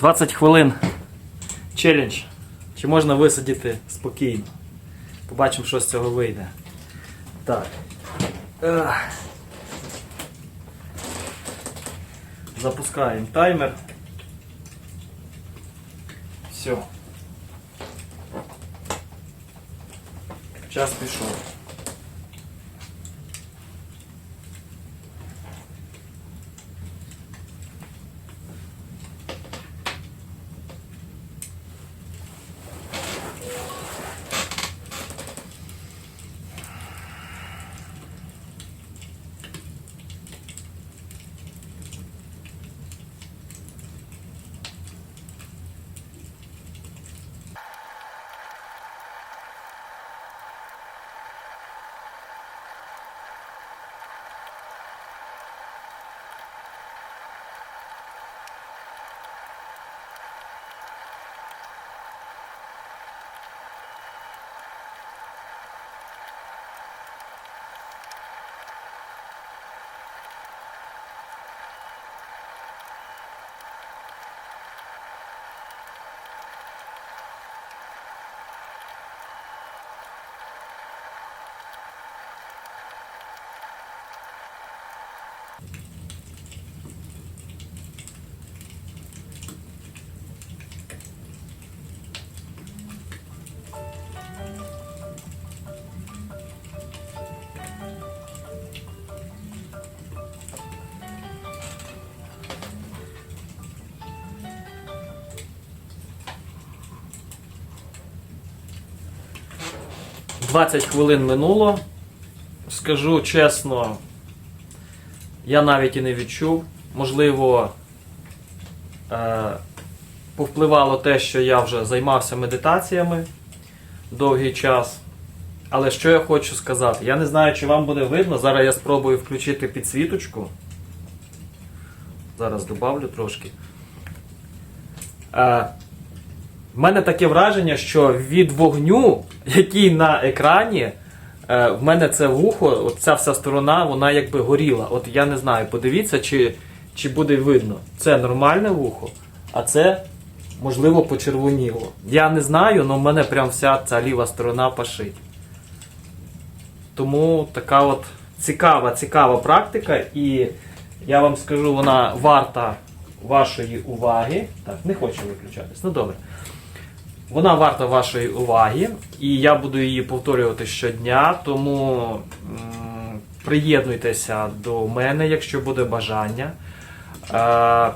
20 хвилин челендж. Чи можна висадити спокійно? Побачимо, що з цього вийде. Так. Запускаємо таймер. Все. Час пішов. — 20 хвилин минуло. Скажу чесно, я навіть і не відчув. Можливо, е, повпливало те, що я вже займався медитаціями довгий час. Але що я хочу сказати? Я не знаю, чи вам буде видно. Зараз я спробую включити підсвіточку. Зараз добавлю трошки. В мене таке враження, що від вогню, який на екрані, е, в мене це вухо, от ця вся сторона, вона якби горіла. От я не знаю, подивіться, чи, чи буде видно. Це нормальне вухо, а це, можливо, почервоніло. Я не знаю, але в мене прям вся ця ліва сторона пашить. Тому така от цікава, цікава практика, і я вам скажу, вона варта вашої уваги. Так, не хочу виключатись. Ну добре. Вона варта вашої уваги, і я буду її повторювати щодня, тому приєднуйтеся до мене, якщо буде бажання. Е,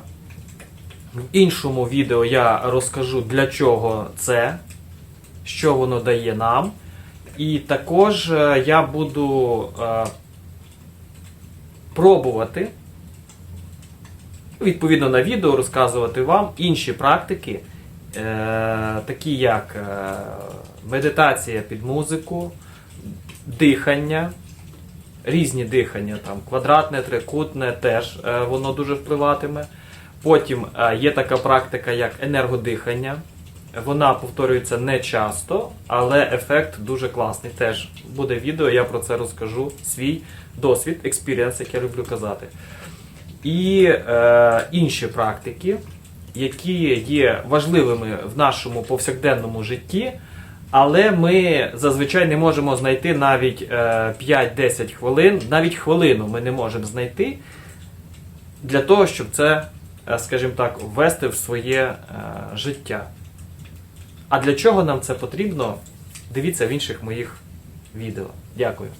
в іншому відео я розкажу, для чого це, що воно дає нам. І також е, я буду е, пробувати відповідно на відео розказувати вам інші практики, такі як е, медитація під музику, дихання, різні дихання, там квадратне, трикутне, теж е, воно дуже впливатиме. Потім е, є така практика, як енергодихання. Вона повторюється не часто, але ефект дуже класний. Теж буде відео, я про це розкажу. Свій досвід, експіріенс, як я люблю казати. І е, інші практики, які є важливими в нашому повсякденному житті, але ми зазвичай не можемо знайти навіть е, 5-10 хвилин, навіть хвилину ми не можемо знайти для того, щоб це, е, скажімо так, ввести в своє е, життя. А для чого нам це потрібно? Дивіться в інших моїх відео. Дякую.